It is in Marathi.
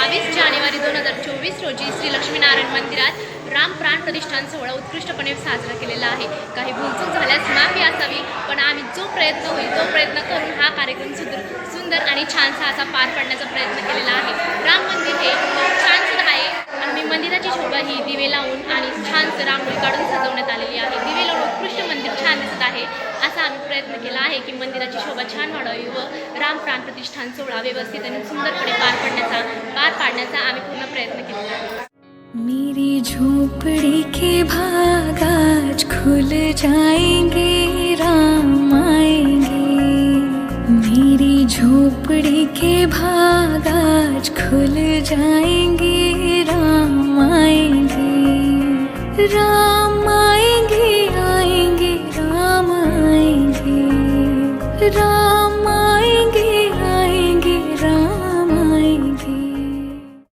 बावीस जानेवारी दोन हजार चोवीस रोजी श्री लक्ष्मीनारायण मंदिरात राम प्राण प्रतिष्ठान सोहळा उत्कृष्टपणे साजरा केलेला आहे. काही भूलचूक झाल्यास माफी असावी पण आम्ही जो प्रयत्न होईल तो प्रयत्न करून हा कार्यक्रम सुंदर सुंदर आणि छानसा असा पार पाडण्याचा प्रयत्न केलेला आहे. राम मंदिर हे खूप आहे. आम्ही मंदिराची शोभा ही दिवे लावून आणि छानसं रांगोळी काढून सजवण्यात आलेली आहे. दिवे लावून उत्कृष्ट मंदिर छान छान प्रयत्न केला आहे की मंदिराची शोभा छान वाढावी व राम प्राण प्रतिष्ठान सोहळा व्यवस्थित आणि सुंदरपणे पार पाडण्याचा पार पाडण्याचा आम्ही पूर्ण प्रयत्न केला. मेरी झोपड़ी के भाग आज खुल जाएंगे राम आएंगे। मेरी झोपड़ी के भाग आज खुल जाएंगे राम आएंगे। राम रामायगे